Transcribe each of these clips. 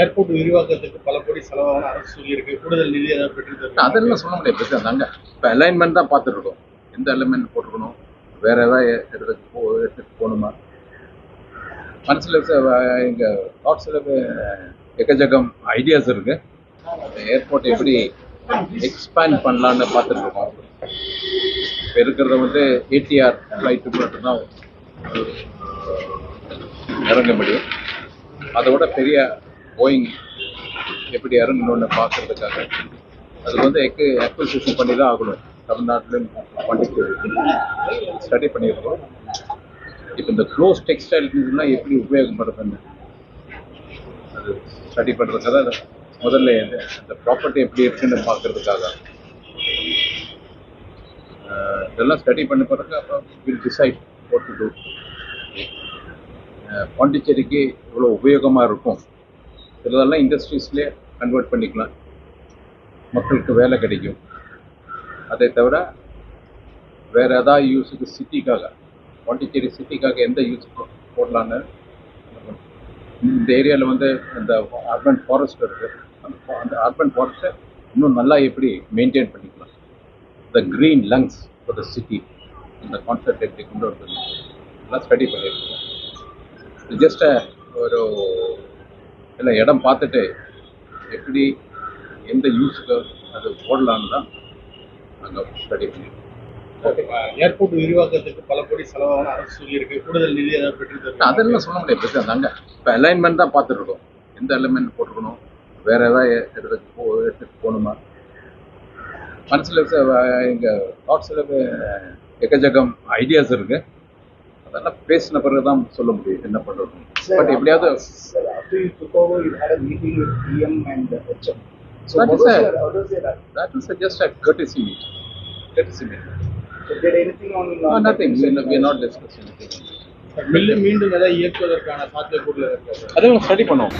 Airport விரிவாக்கத்துக்கு பல கோடி செலவாகும் அரசு சொல்லியிருக்கு. கூடுதல் நிதி ஏதாவது பெற்று அதெல்லாம் சொல்ல முடியாது. பிரச்சனை அங்கே இப்போ அலைன்மெண்ட் தான் பார்த்துட்டு இருக்கோம் எந்த அலைன்மெண்ட் போட்டுக்கணும் வேற ஏதாவது இடத்துக்கு போ எடுத்துட்டு போகணுமா? மனசில் எங்க தாட்ஸில் எக்கச்சக்கம் ஐடியாஸ் இருக்கு. ஏர்போர்ட் எப்படி எக்ஸ்பேண்ட் பண்ணலான்னு பார்த்துட்டு இருக்கோம் இப்போ இருக்கிறத வந்து ஏடிஆர் ஃப்ளைட்டு மட்டும் தான் இறங்க முடியும். அதை விட பெரிய போயிங் எப்படி இறங்கணும்னு பார்க்கறதுக்காக. அது வந்து எக்கு அக்வசிஷன் பண்ணி தான் ஆகணும். தமிழ்நாட்டிலும் பாண்டிச்சேரி ஸ்டடி பண்ணியிருக்கோம். இப்போ இந்த க்ளோஸ் டெக்ஸ்டைல்ஸ்லாம் எப்படி உபயோகப்படுதுன்னு அது ஸ்டடி பண்ணுறதுக்காக அதை முதல்ல இந்த அந்த ப்ராப்பர்ட்டி எப்படி இருக்குன்னு பார்க்கறதுக்காக. இதெல்லாம் ஸ்டடி பண்ண பிறகு அப்புறம் will decide what to do பாண்டிச்சேரிக்கு இவ்வளோ உபயோகமாக இருக்கும். சிலதெல்லாம் இண்டஸ்ட்ரீஸ்லேயே கன்வெர்ட் பண்ணிக்கலாம். மக்களுக்கு வேலை கிடைக்கும். அதை தவிர வேறு ஏதாவது யூஸுக்கு சிட்டிக்காக பாண்டிச்சேரி சிட்டிக்காக எந்த யூஸ் போடலான்னு இந்த ஏரியாவில் வந்து அந்த அர்பன் ஃபாரஸ்ட் இருக்குது அந்த அந்த அர்பன் ஃபாரஸ்ட்டை இன்னும் நல்லா எப்படி மெயின்டைன் பண்ணிக்கலாம். The green lungs for the city இந்த கான்செப்ட் எப்படி கொண்டு வருது எல்லாம் ஸ்டடி பண்ணியிருக்கோம் ஜஸ்ட் ஒரு இல்லை இடம் பார்த்துட்டு எப்படி எந்த யூஸுக்கு அது போடலான்னு தான் நாங்கள் ஸ்டடி பண்ணியிருக்கோம் ஏர்போர்ட் விரிவாக்கத்துக்கு பல கோடி செலவாகும் அரசு சொல்லியிருக்கு. கூடுதல் நிதி ஏதாவது பெற்று அதெல்லாம் சொல்ல முடியாது. பிரச்சனை அங்கே இப்போ அலைன்மெண்ட் தான் பார்த்துட்டு இருக்கோம் எந்த அலைன்மெண்ட் போட்டுக்கணும் வேற ஏதாவது இடத்துக்கு போ எடுத்துட்டு போகணுமா? மனசில் எங்க தாட்ஸில் எக்கச்சக்கம் ஐடியாஸ் இருக்கு. அதெல்லாம் பேசின பிறகு தான் சொல்ல முடியும் என்ன பண்ணுறது பட் எப்படியாவது Sir, after you took over, you had a meeting with PM and HM. So That what is was a- your, what was your, that is a- just a courtesy meeting. Courtesy meeting. so did anything on? No, on nothing. that We we are not discussing anything. Mill மீண்டும் இயக்குவதற்கான இருக்காது அதெல்லாம் study பண்ணுவோம்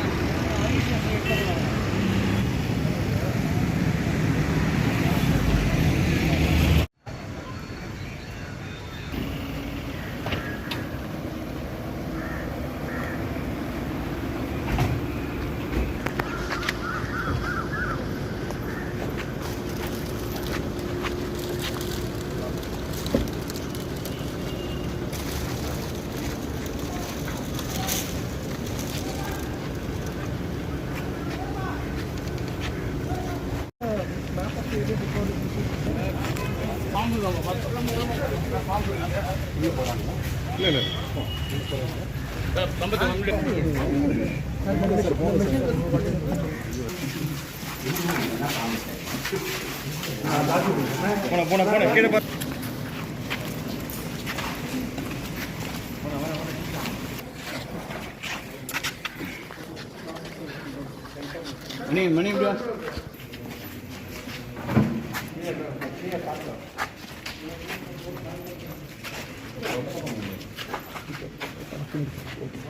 போன போன போன கீழே மணி மணி எப்படியா?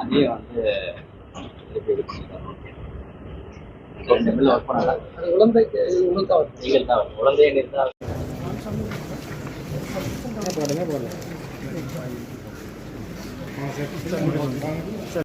அதே வந்து செம்மில் ஒர்க் பண்ணல குழந்தைக்கு உனக்கு நீங்கள் தான்